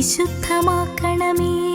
വിശുദ്ധമാക്കണമേ.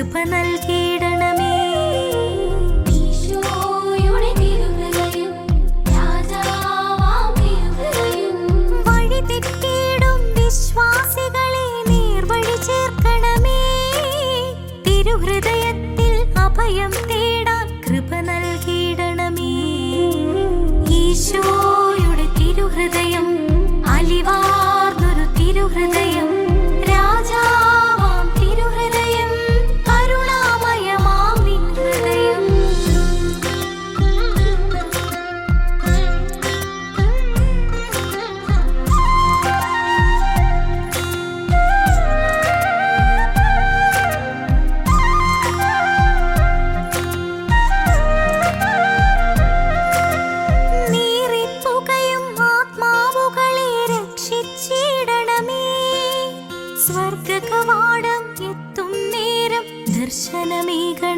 കൃപ നൽകിയിടണമേ. അഭയം തേടാൻ കൃപ നൽകിയിടണമേ. ഈശോ ദർശനമേക